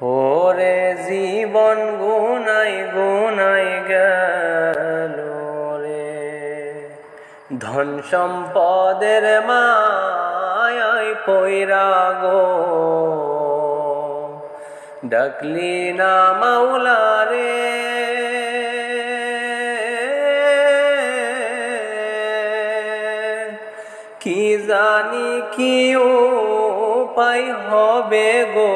ওরে জীবন গুনাই গুনাই গেল রে। ধন সম্পদের মায় পৈরা গো। ডাকলি না মাওলা রে। কি জানি কি উপায় হবে গো।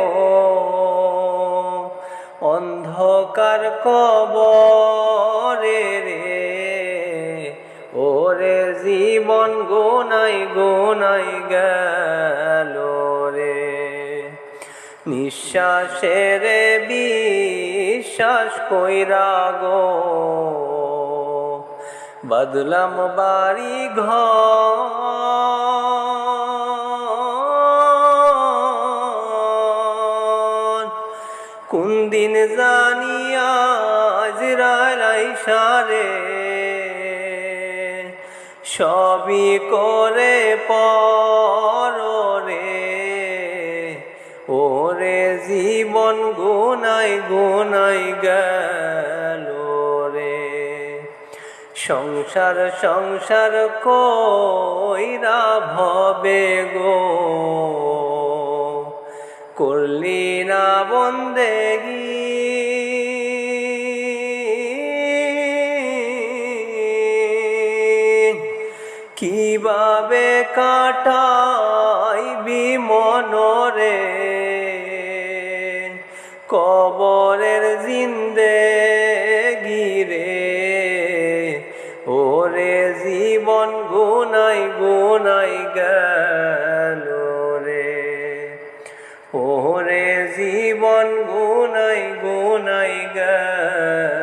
অন্ধকার কবরে রে। ওরে জীবন গোনাই গোনাই গেল রে। নিঃশ্বাসের বিশ্বাস কইরা গো। বদলাম বাড়ি ঘর কোন দিন জানিয়া আজরালাই সারে সবই করে পর ওরে জীবন গুনাই গুনাই গেল রে। সংসার সংসার কইরা ভবে গো। বন্দেগি। কীভাবে কাটাইবি মনরে? কবরের জিন্দে গিরে ওরে জীবন গুনাই গুনাই গেল জীবন গুনাই গুনাই গা।